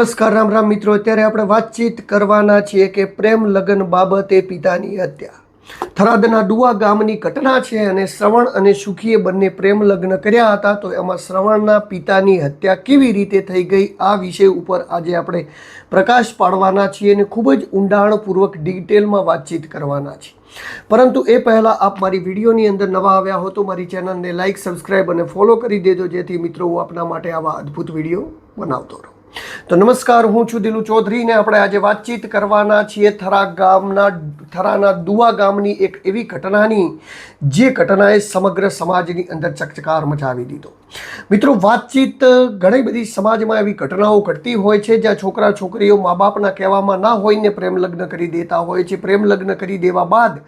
નમસ્કાર, રામ રામ મિત્રો. અત્યારે આપણે વાતચીત કરવાના છીએ કે પ્રેમ લગ્ન બાબતે પિતાની હત્યા. થરાદના ડુવા ગામની ઘટના છે અને શ્રવણ અને સુખીએ બંને પ્રેમ લગ્ન કર્યા હતા. તો એમાં શ્રવણના પિતાની હત્યા કેવી રીતે થઈ ગઈ, આ વિષય ઉપર આજે આપણે પ્રકાશ પાડવાના છીએ અને ખૂબ જ ઊંડાણપૂર્વક ડિટેલમાં વાતચીત કરવાના છીએ. પરંતુ એ પહેલાં આપ મારી વિડીયોની અંદર નવા આવ્યા હો તો મારી ચેનલને લાઇક સબસ્ક્રાઇબ અને ફોલો કરી દેજો, જેથી મિત્રો હું આપના માટે આવા અદ્ભુત વીડિયો બનાવતો રહું. તો નમસ્કાર, હું છું દિલુ ચૌધરી ને આપણે આજે વાતચીત કરવાના છીએ થરા ગામના, થરાના દુવા ગામની એક એવી ઘટનાની, જે ઘટનાએ સમગ્ર સમાજની અંદર ચકચકાર મચાવી દીધો. મિત્રો, વાતચીત ઘણી બધી સમાજમાં એવી ઘટનાઓ ઘટતી હોય છે, જ્યાં છોકરા છોકરીઓ મા બાપના કહેવામાં ના હોઈને પ્રેમ લગ્ન કરી દેતા હોય છે. પ્રેમ લગ્ન કરી દેવા બાદ,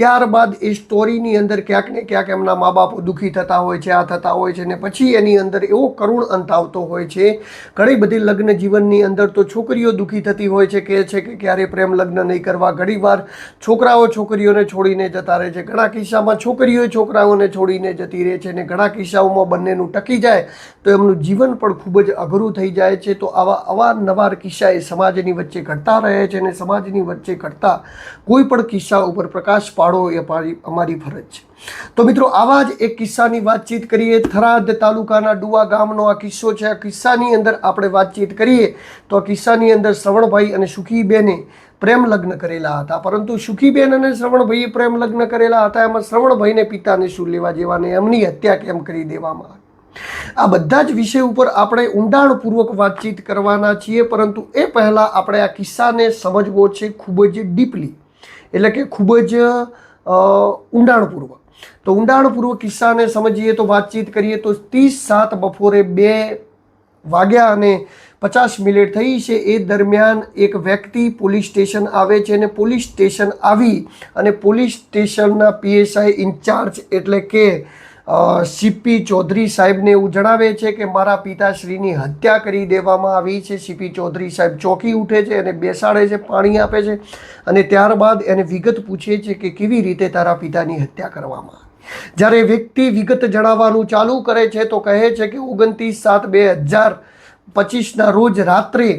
ત્યારબાદ એ સ્ટોરીની અંદર ક્યાંક ને ક્યાંક એમના મા બાપો દુઃખી થતા હોય છે, આ થતા હોય છે ને પછી એની અંદર એવો કરુણ અંત આવતો હોય છે. ઘણી બધી લગ્ન જીવનની અંદર તો છોકરીઓ દુઃખી થતી હોય છે કે છે કે ક્યારે પ્રેમ લગ્ન નહીં કરવા. ઘણીવાર છોકરાઓ છોકરીઓને છોડીને જતા રહે છે. ઘણા કિસ્સામાં છોકરીઓ છોકરાઓને છોડીને જતી રહે છે અને ઘણા કિસ્સાઓમાં બંનેનું ટકી જાય તો એમનું જીવન પણ ખૂબ જ અઘરું થઈ જાય છે. તો આવા અવારનવાર કિસ્સા એ સમાજની વચ્ચે ઘટતા રહે છે અને સમાજની વચ્ચે ઘટતા કોઈ પણ કિસ્સા ઉપર પ્રકાશ પાડો એ અમારી ફરજ છે. તો મિત્રો, આવા જ એક કિસ્સાની વાતચીત કરીએ. થરાદ તાલુકાના ડુવા ગામનો આ કિસ્સો છે. આ કિસ્સાની અંદર આપણે વાતચીત કરીએ તો આ કિસ્સાની અંદર શ્રવણભાઈ અને સુખીબેને પ્રેમ લગ્ન કરેલા હતા. પરંતુ સુખીબેન અને શ્રવણભાઈએ પ્રેમ લગ્ન કરેલા હતા. એમાં શ્રવણભાઈને પિતાને શું લેવા જેવાને એમની હત્યા કેમ કરી દેવામાં આ બધા જ વિષય ઉપર આપણે ઊંડાણપૂર્વક વાતચીત કરવાના છીએ. પરંતુ એ પહેલાં આપણે આ કિસ્સાને સમજવો છે ખૂબ જ ડીપલી. એટલે કે ખૂબ જ ઊંડાણપૂર્વક. તો ઊંડાણપૂર્વક કિસ્સાને સમજીએ તો વાતચીત કરીએ તો ત્રીસ સાત બપોરે બે વાગ્યા અને પચાસ મિનિટ થઈ છે. એ દરમિયાન એક વ્યક્તિ પોલીસ સ્ટેશન આવે છે અને પોલીસ સ્ટેશન આવી અને પોલીસ સ્ટેશનના પીએસઆઈ ઇન્ચાર્જ એટલે કે સીપી ચૌધરી સાહેબને એવું જણાવે છે કે મારા પિતાશ્રીની હત્યા કરી દેવામાં આવી છે. સીપી ચૌધરી સાહેબ ચોકી ઉઠે છે અને બેસાડે છે, પાણી આપે છે અને ત્યારબાદ એને વિગત પૂછે છે કે કેવી રીતે તારા પિતાની હત્યા કરવામાં જ્યારે વ્યક્તિ વિગત જણાવવાનું ચાલુ કરે છે તો કહે છે કે ઓગણત્રીસ સાત બે હજાર પચીસના રોજ રાત્રે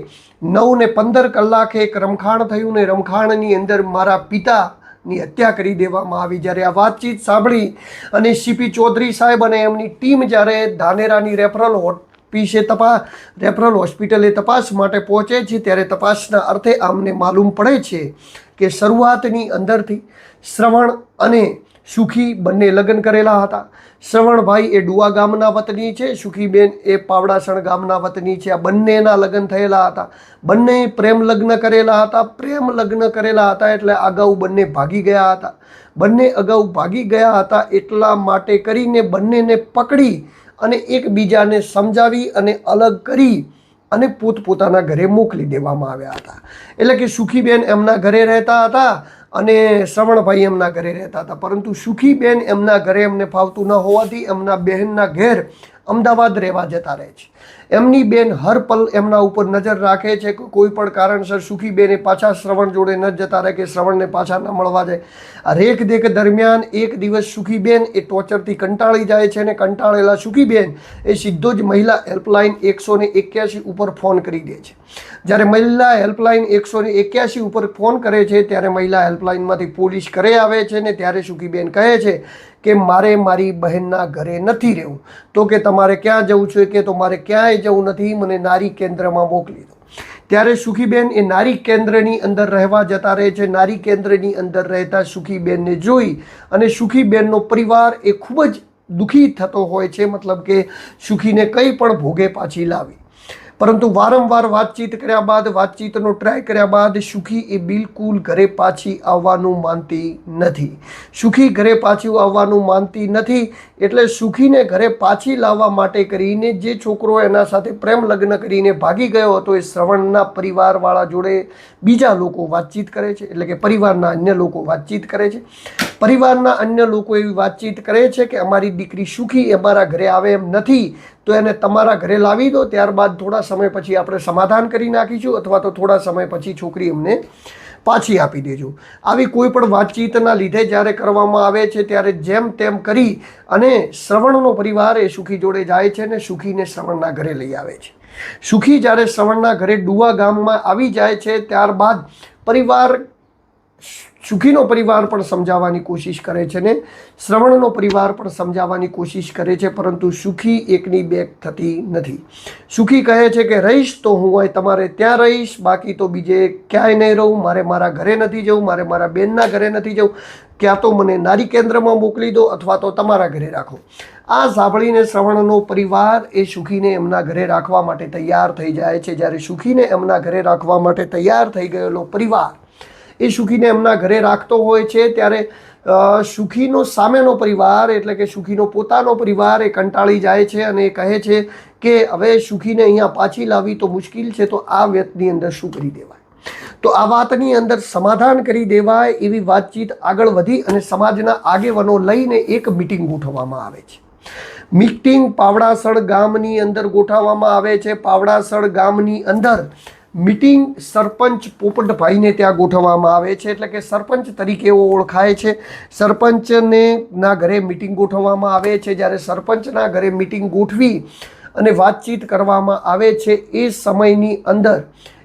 નવ ને પંદર કલાકે એક રમખાણ થયું ને રમખાણની અંદર મારા પિતા ની હત્યા કરી દેવામાં આવી. જ્યારે આ વાતચીત સાંભળી અને સીપી ચૌધરી સાહેબ અને એમની ટીમ જ્યારે ધાનેરાની રેફરલ પીસે તપાસ રેફરલ હોસ્પિટલે તપાસ માટે પહોંચે છે, ત્યારે તપાસના અર્થે આમને માલુમ પડે છે કે શરૂઆતની અંદરથી શ્રવણ અને સુખી બંને લગ્ન કરેલા હતા. શ્રવણભાઈ એ ડુવા ગામના વતની છે, સુખીબેન એ પાવડાસણ ગામના વતની છે. આ બંનેના લગ્ન થયેલા હતા. બંને પ્રેમ લગ્ન કરેલા હતા, પ્રેમ લગ્ન કરેલા હતા એટલે અગાઉ બંને ભાગી ગયા હતા. બંને અગાઉ ભાગી ગયા હતા એટલા માટે કરીને બંનેને પકડી અને એકબીજાને સમજાવી અને અલગ કરી અને પોતપોતાના ઘરે મોકલી દેવામાં આવ્યા હતા. એટલે કે સુખીબેન એમના ઘરે રહેતા હતા અને શ્રવણભાઈ એમના ઘરે રહેતા હતા. પરંતુ સુખીબેન એમના ઘરે એમને ફાવતું ન હોવાથી એમના બહેનના ઘેર અમદાવાદ રહેવા જતા રહે છે. એમની બેન હર પલ એમના ઉપર નજર રાખે છે કે કોઈ પણ કારણસર સુખીબેને પાછા શ્રવણ જોડે ન જતા રહે કે શ્રવણને પાછા ન મળવા જાય. આ રેખદેખ દરમિયાન એક દિવસ સુખીબેન એ ટોર્ચરથી કંટાળી જાય છે અને કંટાળેલા સુખીબેન એ સીધો જ મહિલા હેલ્પલાઇન એકસો ને એક્યાસી ઉપર ફોન કરી દે છે. જ્યારે મહિલા હેલ્પલાઇન એકસો ને એક્યાસી ઉપર ફોન કરે છે, ત્યારે મહિલા હેલ્પલાઇનમાંથી પોલીસ કરે આવે છે ને ત્યારે સુખીબેન કહે છે કે મારે મારી બહેનના ઘરે નથી રહેવું. તો કે તમારે ક્યાં જવું છે કે તો મારે ક્યાંય જવું નથી, મને નારી કેન્દ્રમાં મોકલી દો. ત્યારે સુખીબેન એ નારી કેન્દ્રની અંદર રહેવા જતા રહે છે. નારી કેન્દ્રની અંદર રહેતા સુખીબેનને જોઈ અને સુખીબેનનો પરિવાર એ ખૂબ જ દુઃખી થતો હોય છે. મતલબ કે સુખીને કંઈ પણ ભોગે પાછી લાવી. પરંતુ વારંવાર વાતચીત કર્યા બાદ, વાતચીતનો ટ્રાય કર્યા બાદ સુખી એ બિલકુલ ઘરે પાછી આવવાનું માનતી નથી. સુખી ઘરે પાછું આવવાનું માનતી નથી એટલે સુખીને ઘરે પાછી લાવવા માટે કરીને જે છોકરો એના સાથે પ્રેમ લગ્ન કરીને ભાગી ગયો હતો એ શ્રવણના પરિવારવાળા જોડે બીજા લોકો વાતચીત કરે છે, એટલે કે પરિવારના અન્ય લોકો વાતચીત કરે છે. પરિવારના અન્ય લોકો એવી વાતચીત કરે છે કે અમારી દીકરી સુખી અમારા ઘરે આવે એમ નથી, તો એને તમારા ઘરે લાવી દો, ત્યારબાદ થોડા સમય પછી આપણે સમાધાન કરી નાખીશું અથવા તો થોડા સમય પછી છોકરી અમને પાછી આપી દેજો. આવી કોઈ પણ વાતચીતના લીધે જ્યારે કરવામાં આવે છે ત્યારે જેમ તેમ કરી અને શ્રવણનો પરિવાર એ સુખી જોડે જાય છે ને સુખીને શ્રવણના ઘરે લઈ આવે છે. સુખી જ્યારે શ્રવણના ઘરે ડુવા ગામમાં આવી જાય છે, ત્યારબાદ પરિવાર સુખીનો પરિવાર પણ સમજાવવાની કોશિશ કરે છે ને શ્રવણનો પરિવાર પણ સમજાવવાની કોશિશ કરે છે, પરંતુ સુખી એકની બેગ થતી નથી. સુખી કહે છે કે રહીશ તો હું હોય, તમારે ત્યાં રહીશ, બાકી તો બીજે ક્યાંય નહીં રહું, મારે મારા ઘરે નથી જવું, મારે મારા બેનના ઘરે નથી જવું, ક્યાં તો મને નારી કેન્દ્રમાં મોકલી દો અથવા તો તમારા ઘરે રાખો. આ સાંભળીને શ્રવણનો પરિવાર એ સુખીને એમના ઘરે રાખવા માટે તૈયાર થઈ જાય છે. જ્યારે સુખીને એમના ઘરે રાખવા માટે તૈયાર થઈ ગયેલો પરિવાર એ સુખીને એમના ઘરે રાખતો હોય છે, ત્યારે સુખીનો સામેનો પરિવાર એટલે કે સુખીનો પોતાનો પરિવાર એ કંટાળી જાય છે અને એ કહે છે કે હવે સુખીને અહીંયા પાછી લાવવી તો મુશ્કેલ છે, તો આ વ્યક્તિની અંદર શું કરી દેવાય? તો આ વાતની અંદર સમાધાન કરી દેવાય એવી વાતચીત આગળ વધી અને સમાજના આગેવાનો લઈને એક મિટિંગ ગોઠવવામાં આવે છે. મિટિંગ પાવડાસણ ગામની અંદર ગોઠવવામાં આવે છે. પાવડાસણ ગામની અંદર મિટિંગ સરપંચ પોપટભાઈને ત્યાં ગોઠવવામાં આવે છે, એટલે કે સરપંચ તરીકે એવો ઓળખાય છે. સરપંચને ના ઘરે મિટિંગ ગોઠવવામાં આવે છે, જ્યારે સરપંચના ઘરે મિટિંગ ગોઠવી અને વાતચીત કરવામાં આવે છે, એ સમયની અંદર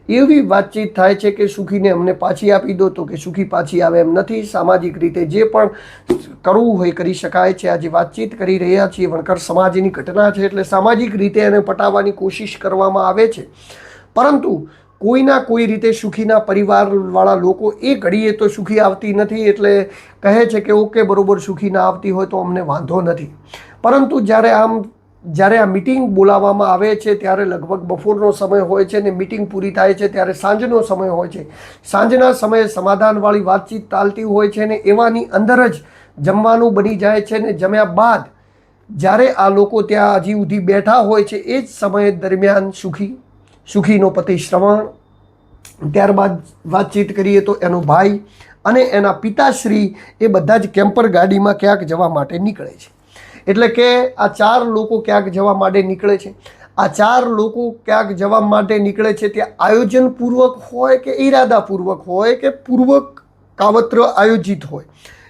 એવી વાતચીત થાય છે કે સુખીને અમને પાછી આપી દો તો કે સુખી પાછી આવે એમ નથી. સામાજિક રીતે જે પણ કરવું હોય કરી શકાય છે. આજે વાતચીત કરી રહ્યા છીએ, વણકર સમાજની ઘટના છે, એટલે સામાજિક રીતે એને પટાવવાની કોશિશ કરવામાં આવે છે. પરંતુ કોઈના કોઈ રીતે સુખીના પરિવારવાળા લોકો એ ઘડીએ તો સુખી આવતી નથી એટલે કહે છે કે ઓકે, બરોબર સુખી ના આવતી હોય તો અમને વાંધો નથી. પરંતુ જ્યારે આમ, જ્યારે આ મિટિંગ બોલાવવામાં આવે છે, ત્યારે લગભગ બપોરનો સમય હોય છે ને મિટિંગ પૂરી થાય છે, ત્યારે સાંજનો સમય હોય છે. સાંજના સમયે સમાધાનવાળી વાતચીત ચાલતી હોય છે ને એવાની અંદર જ જમવાનું બની જાય છે ને જમ્યા બાદ જ્યારે આ લોકો ત્યાં હજી સુધી બેઠા હોય છે, એ જ સમય દરમિયાન સુખી સુખીનો પતિ શ્રવણ. ત્યારબાદ વાતચીત કરીએ તો એનો ભાઈ અને એના પિતાશ્રી એ બધા જ કેમ્પર ગાડીમાં ક્યાંક જવા માટે નીકળે છે. એટલે કે આ ચાર લોકો ક્યાંક જવા માટે નીકળે છે. આ ચાર લોકો ક્યાંક જવા માટે નીકળે છે તે આયોજનપૂર્વક હોય કે ઈરાદાપૂર્વક હોય કે પૂર્વક કાવત્ર આયોજિત હોય.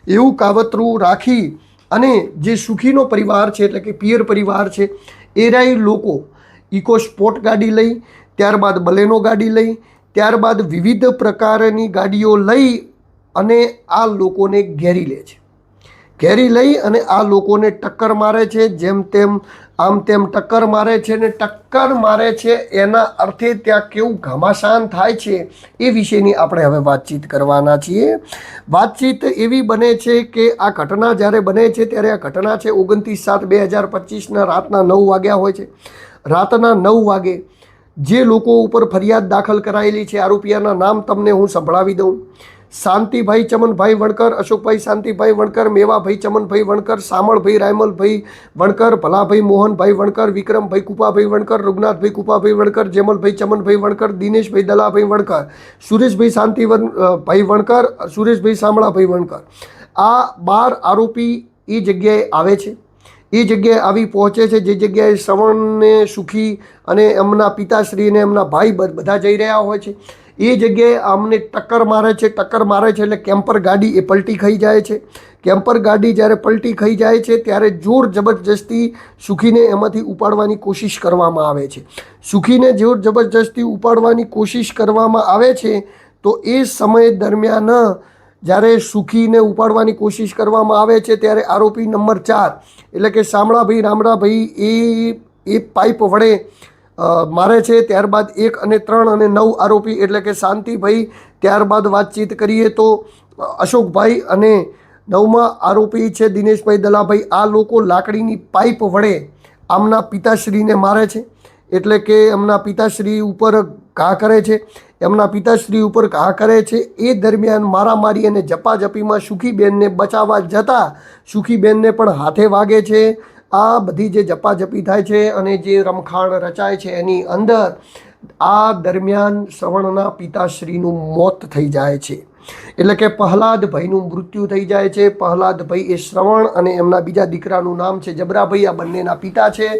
એવું કાવતરું રાખી અને જે સુખીનો પરિવાર છે એટલે કે પિયર પરિવાર છે, એરાય લોકો ઇકો સ્પોર્ટ ગાડી લઈ ત્યારબાદ બલેનો ગાડી લઈ, ત્યારબાદ વિવિધ પ્રકારની ગાડીઓ લઈ અને આ લોકોને ઘેરી લે છે. ઘેરી લઈ અને આ લોકોને ટક્કર મારે છે, જેમ તેમ, આમ તેમ ટક્કર મારે છે ને ટક્કર મારે છે, એના અર્થે ત્યાં કેવું ઘમાસાન થાય છે એ વિશેની આપણે હવે વાતચીત કરવાના છીએ. વાતચીત એવી બને છે કે આ ઘટના જ્યારે બને છે, ત્યારે આ ઘટના છે ઓગણત્રીસ સાત બે હજાર પચીસના રાતના નવ વાગ્યા હોય છે. રાતના નવ વાગે જે લોકો ઉપર ફરિયાદ દાખલ કરાયેલી છે, આરોપીઓના નામ તમને હું સંભળાવી દઉં. શાંતિભાઈ ચમનભાઈ વણકર, અશોકભાઈ શાંતિભાઈ વણકર, મેવાભાઈ ચમનભાઈ વણકર, સામળભાઈ રાયમલભાઈ વણકર, ભલાભાઈ મોહનભાઈ વણકર, વિક્રમભાઈ કુપાભાઈ વણકર રઘુનાથભાઈ કુપાભાઈ વણકર, જેમલભાઈ ચમનભાઈ વણકર, દિનેશભાઈ દલાભાઈ વણકર, સુરેશભાઈ શાંતિ ભાઈ વણકર, સુરેશભાઈ સામળાભાઈ વણકર. આ બાર આરોપી એ જગ્યાએ આવે છે. એ જગ્યાએ આવી પહોંચે છે, જે જગ્યાએ શ્રવણને સુખી અને એમના પિતાશ્રીને એમના ભાઈ બધા જઈ રહ્યા હોય છે. એ જગ્યાએ આમને ટક્કર મારે છે, ટક્કર મારે છે એટલે કેમ્પર ગાડી એ પલટી ખાઈ જાય છે. કેમ્પર ગાડી જ્યારે પલટી ખાઈ જાય છે, ત્યારે જોર જબરજસ્તી સુખીને એમાંથી ઉપાડવાની કોશિશ કરવામાં આવે છે. સુખીને જોર જબરજસ્તી ઉપાડવાની કોશિશ કરવામાં આવે છે, તો એ સમય દરમિયાન જ્યારે સુખીને ઉપાડવાની કોશિશ કરવામાં આવે છે, ત્યારે આરોપી નંબર ચાર, એટલે કે શામળાભાઈ રામડાભાઈ, એ એ પાઇપ વડે મારે છે, ત્યારબાદ એક અને ત્રણ અને નવ આરોપી, એટલે કે શાંતિભાઈ, ત્યારબાદ વાતચીત કરીએ તો અશોકભાઈ અને નવમા આરોપી છે, દિનેશભાઈ દલાભાઈ, આ લોકો લાકડીની પાઇપ વડે આમના પિતાશ્રીને મારે છે. એટલે કે એમના પિતાશ્રી ઉપર ઘા કરે છે, એમના પિતાશ્રી ઉપર ઘા કરે છે, એ દરમિયાન મારામારી અને ઝપાઝપીમાં સુખીબેનને બચાવવા જતાં સુખીબેનને પણ હાથે વાગે છે. આ બધી જે ઝપાઝપી થાય છે અને જે રમખાણ રચાય છે એની અંદર, આ દરમિયાન શ્રવણના પિતાશ્રીનું મોત થઈ જાય છે. એટલે કે પ્રહલાદભાઈનું મૃત્યુ થઈ જાય છે. પ્રહલાદભાઈ એ શ્રવણ અને એમના બીજા દીકરાનું નામ છે જબરાભાઈ. આ બંનેના પિતા છે.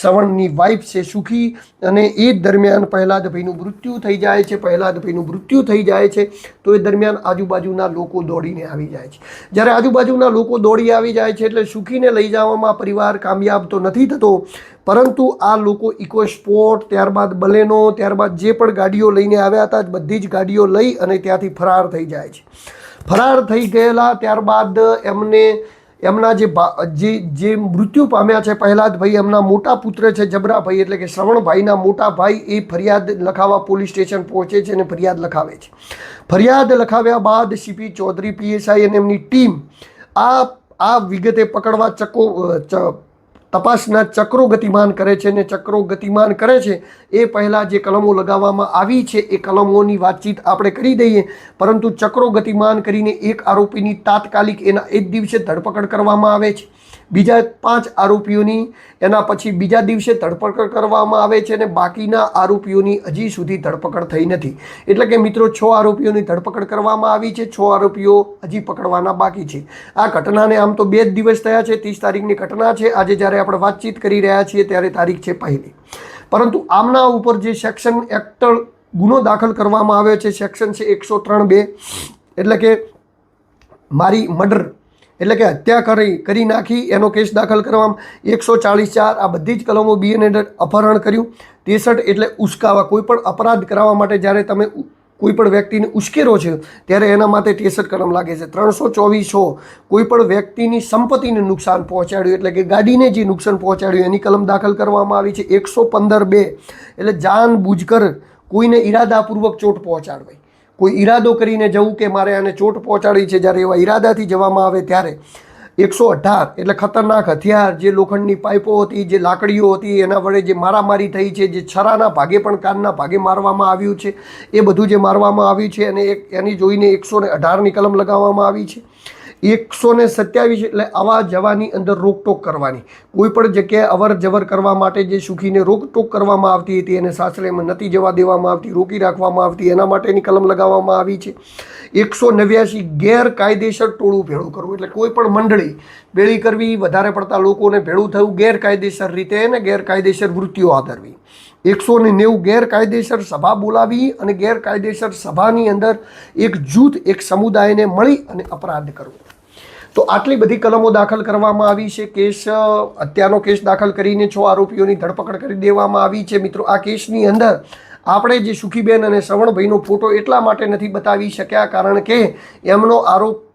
શ્રવણની વાઈફ છે સુખી અને એ દરમિયાન પ્રહલાદભાઈનું મૃત્યુ થઈ જાય છે. પ્રહલાદભાઈનું મૃત્યુ થઈ જાય છે. તો એ દરમિયાન આજુબાજુના લોકો દોડીને આવી જાય છે. જ્યારે આજુબાજુના લોકો દોડી આવી જાય છે એટલે સુખીને લઈ જવામાં પરિવાર કામયાબ તો નથી થતો, પરંતુ આ લોકો ઇકો સ્પોર્ટ, ત્યારબાદ બલેનો, ત્યારબાદ જે પણ ગાડીઓ લઈને આવ્યા હતા બધી જ ગાડીઓ લઈ અને ત્યાંથી ફરાર થઈ જાય છે. ફરાર થઈ ગયેલા ત્યારબાદ એમને, એમના જે જે જે મૃત્યુ પામ્યા છે પ્રહલાદભાઈ એમના મોટા પુત્ર છે જબરાભાઈ એટલે કે શ્રવણભાઈના મોટા ભાઈ એ ફરિયાદ લખાવવા પોલીસ સ્ટેશન પહોંચે છે અને ફરિયાદ લખાવે છે. ફરિયાદ લખાવ્યા બાદ સીપી ચૌધરી, પીએસઆઈ અને એમની ટીમ આ આ વિગતે પકડવા ચકો તપાસના ચક્રો ગતિમાન કરે છે ને ચક્રો ગતિમાન કરે છે, એ પહેલાં જે કલમો લગાવવામાં આવી છે, એ કલમોની વાતચીત આપણે કરી દઈએ. પરંતુ ચક્રો ગતિમાન કરીને એક આરોપીની તાત્કાલિક એના એ જ દિવસે ધરપકડ કરવામાં આવે છે. બીજા પાંચ આરોપીઓની, એના પછી બીજા દિવસે ધરપકડ કરવામાં આવે છે અને બાકીના આરોપીઓની હજી સુધી ધરપકડ થઈ નથી. એટલે કે મિત્રો, છ આરોપીઓની ધરપકડ કરવામાં આવી છે, છ આરોપીઓ હજી પકડવાના બાકી છે. આ ઘટનાને આમ તો બે જ દિવસ થયા છે, ત્રીસ તારીખની ઘટના છે. આજે જ્યારે આપણે વાતચીત કરી રહ્યા છીએ, ત્યારે તારીખ છે પહેલી. પરંતુ આમના ઉપર જે સેક્શન એક્ટ ગુનો દાખલ કરવામાં આવ્યો છે, સેક્શન છે એકસો ત્રણ બે, એટલે કે મારી મર્ડર એટલે કે હત્યા કરી કરી નાખી, એનો કેસ દાખલ કરવામાં એકસો ચાળીસ ચાર, આ બધી જ કલમો બીએનએડ અપહરણ કર્યું. ત્રેસઠ એટલે ઉશ્કાવા કોઈ પણ અપરાધ કરાવવા માટે જ્યારે તમે કોઈપણ કોઈ પણ વ્યક્તિને ઉશ્કેરો છે, ત્યારે એના માટે ત્રેસઠ કલમ લાગે છે. ત્રણસો ચોવીસો કોઈ પણ વ્યક્તિની સંપત્તિને નુકસાન પહોંચાડ્યું, એટલે કે ગાડીને જે નુકસાન પહોંચાડ્યું, એની કલમ દાખલ કરવામાં આવી છે એકસો પંદર બે. એટલે જાન બુજકર કોઈને ઈરાદાપૂર્વક ચોટ પહોંચાડવી કોઈ ઈરાદો કરીને જવું કે મારે આને ચોટ પહોંચાડી છે જ્યારે એવા ઈરાદાથી જવામાં આવે ત્યારે એકસો અઢાર એટલે ખતરનાક હથિયાર જે લોખંડની પાઇપો હતી, જે લાકડીઓ હતી, એના વડે જે મારામારી થઈ છે, જે છરાના ભાગે પણ કાનના ભાગે મારવામાં આવ્યું છે, એ બધું જે મારવામાં આવ્યું છે અને એક એની જોઈને એકસો અઢારની કલમ લગાવવામાં આવી છે. એકસો ને સત્યાવીસ એટલે આવા જવાની અંદર રોકટોક કરવાની. કોઈ પણ જગ્યાએ અવર જવર કરવા માટે જે સુખીને રોકટોક કરવામાં આવતી હતી એને સાસરેમાં નથી જવા દેવામાં આવતી, રોકી રાખવામાં આવતી, એના માટેની કલમ લગાવવામાં આવી છે. એકસો નેવ્યાસી ગેરકાયદેસર ટોળું ભેળું કરવું. એટલે કોઈ પણ મંડળી ભેળી કરવી, વધારે પડતા લોકોને ભેળું થયું ગેરકાયદેસર રીતે અને ગેરકાયદેસર વૃત્તિઓ આદરવી. એકસો ને નેવું ગેરકાયદેસર સભા બોલાવી અને ગેરકાયદેસર સભાની અંદર એક જૂથ, એક સમુદાયને મળી અને અપરાધ કરવો. તો આટલી બધી કલમો દાખલ કરવામાં આવી છે. કેસ, અત્યારનો કેસ દાખલ કરીને છ આરોપીઓની ધરપકડ કરી દેવામાં આવી છે. મિત્રો, આ કેસની અંદર આપણે જે સુખીબેન અને શ્રવણભાઈનો ફોટો એટલા માટે નથી બતાવી શક્યા, કારણ કે એમનો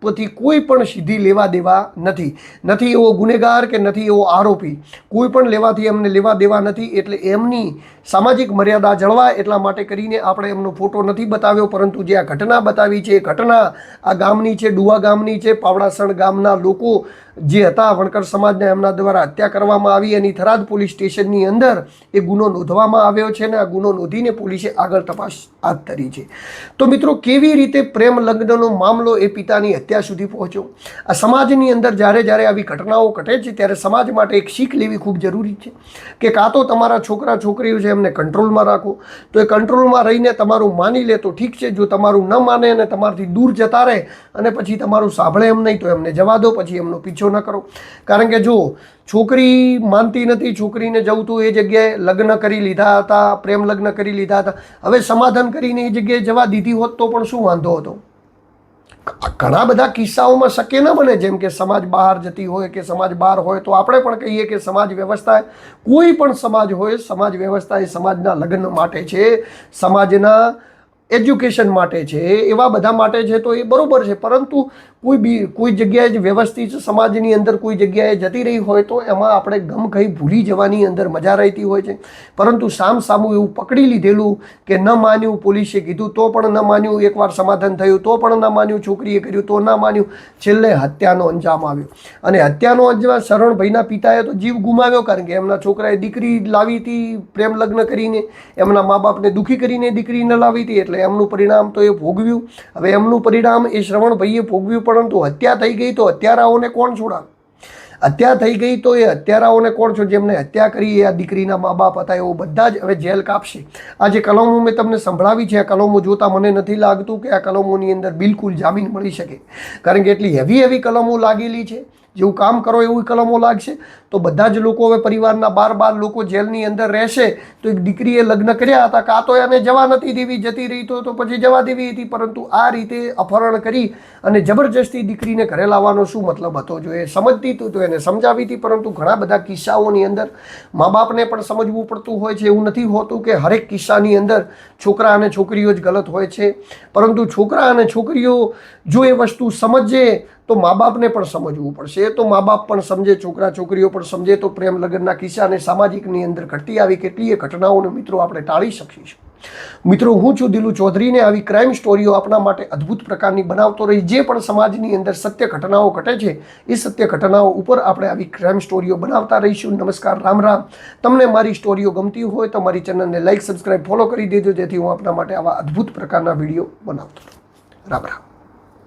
આરોપથી કોઈ પણ સીધી લેવા દેવા નથી. નથી એવો ગુનેગાર કે નથી એવો આરોપી. કોઈ પણ લેવાથી એમને લેવા દેવા નથી એટલે એમની સામાજિક મર્યાદા જળવાય એટલા માટે કરીને આપણે એમનો ફોટો નથી બતાવ્યો, પરંતુ જે આ ઘટના બતાવી છે એ ઘટના આ ગામની છે, ડુવા ગામની છે, પાવડાસણ ગામના લોકો જે હતા વણકર સમાજના એમના દ્વારા હત્યા કરવામાં આવી, એની થરાદ પોલીસ સ્ટેશનની અંદર એ ગુનો નોંધવામાં આવ્યો છે અને આ ગુનો નોંધીને પોલીસે આગળ તપાસ હાથ ધરી છે. તો મિત્રો, કેવી રીતે પ્રેમ લગ્નનો મામલો એ પિતાની હત્યા સુધી પહોંચો આ સમાજની અંદર જ્યારે જ્યારે આવી ઘટનાઓ ઘટે છે, ત્યારે સમાજ માટે એક શીખ લેવી ખૂબ જરૂરી છે. કે કાં તો તમારા છોકરા, છોકરીઓ છે, એમને કંટ્રોલમાં રાખો. તો એ કંટ્રોલમાં રહીને તમારું માની લે તો ઠીક છે. જો તમારું ન માને અને તમારાથી દૂર જતા રહે અને પછી તમારું સાંભળે એમ નહીં, તો એમને જવા દો, પછી એમનો પીછો ન કરો. કારણ કે જો છોકરી માનતી નથી, છોકરીને જવું તું એ જગ્યાએ લગ્ન કરી લીધા હતા, પ્રેમ લગ્ન કરી લીધા હતા. હવે સમાધાન કરીને એ જગ્યાએ જવા દીધી હોત તો પણ શું વાંધો હતો? ઘણા બધા કિસ્સાઓમાં શક્ય ન બને, જેમ કે સમાજ બહાર જતી હોય કે સમાજ બહાર હોય, તો આપણે પણ કહીએ કે સમાજ વ્યવસ્થા કોઈ પણ સમાજ હોય, સમાજ વ્યવસ્થા એ સમાજના લગ્ન માટે છે, સમાજના એજ્યુકેશન માટે છે, એવા બધા માટે છે, તો એ બરાબર છે. પરંતુ કોઈ બી, કોઈ જગ્યાએ જ વ્યવસ્થિત સમાજની અંદર કોઈ જગ્યાએ જતી રહી હોય તો એમાં આપણે ગમ કંઈ ભૂલી જવાની અંદર મજા રહેતી હોય છે. પરંતુ સામ સામું એવું પકડી લીધેલું કે ન માન્યું પોલીસે કીધું તો પણ ન માન્યું, એકવાર સમાધાન થયું તો પણ ન માન્યું, છોકરીએ કર્યું તો ન માન્યું, છેલ્લે હત્યાનો અંજામ આવ્યો. અને હત્યાનો અંજામ શરણભાઈના પિતાએ તો જીવ ગુમાવ્યો કારણ કે એમના છોકરાએ દીકરી લાવી હતી પ્રેમ લગ્ન કરીને, એમના મા બાપને દુઃખી કરીને દીકરી ન લાવી હતી એટલે એમનું પરિણામ તો એ ભોગવ્યું. હવે એમનું પરિણામ એ શ્રવણભાઈએ ભોગવ્યું પરંતુ હત્યા થઈ ગઈ તો હત્યારાઓને કોણ છોડાવે? હત્યા થઈ ગઈ તો એ હત્યારાઓને કોણ છો જેમને હત્યા કરી એ આ દીકરીના મા બાપ હતા એવો બધા જ હવે જેલ કાપશે. આ જે કલમો મેં તમને સંભળાવી છે, આ કલમો જોતા મને નથી લાગતું કે આ કલમોની અંદર બિલકુલ જામીન મળી શકે. કારણ કે એટલી હેવી હેવી કલમો લાગેલી છે. જેવું કામ કરો એવું કલમો લાગશે. તો બધા જ લોકો હવે પરિવારના બાર બાર લોકો જેલની અંદર રહેશે. તો એક દીકરીએ લગ્ન કર્યા હતા કાં તો એને જવા નથી દેવી, જતી રહી તો પછી જવા દેવી હતી. પરંતુ આ રીતે અપહરણ કરી અને જબરજસ્તી દીકરીને ઘરે લાવવાનો શું મતલબ હતો? જો એ સમજતી હતું તો એને સમજાવી હતી. પરંતુ ઘણા બધા કિસ્સાઓની અંદર મા બાપને પણ સમજવું પડતું હોય છે. એવું નથી હોતું કે હરેક કિસ્સાની અંદર છોકરા અને છોકરીઓ જ ગલત હોય છે. પરંતુ છોકરા અને છોકરીઓ જો એ વસ્તુ સમજે તો મા બાપને પણ સમજવું પડશે. તો મા બાપ પણ સમજે, છોકરા, છોકરીઓ પણ સમજે, તો પ્રેમ લગ્નના કિસ્સા અને સામાજિકની અંદર ઘટતી આવી કેટલીય ઘટનાઓને મિત્રો આપણે ટાળી શકીશું. મિત્રો, હું છું દિલુ ચૌધરીને આવી ક્રાઇમ સ્ટોરીઓ આપણા માટે અદ્ભુત પ્રકારની બનાવતો રહી. જે પણ સમાજની અંદર સત્ય ઘટનાઓ ઘટે છે, એ સત્ય ઘટનાઓ ઉપર આપણે આવી ક્રાઇમ સ્ટોરીઓ બનાવતા રહીશું. નમસ્કાર, રામ રામ. તમને મારી સ્ટોરીઓ ગમતી હોય તો મારી ચેનલને લાઇક સબસ્ક્રાઇબ ફોલો કરી દેજો. જેથી હું આપણા માટે આવા અદ્ભુત પ્રકારના વીડિયો બનાવતો રહું. રામ રામ.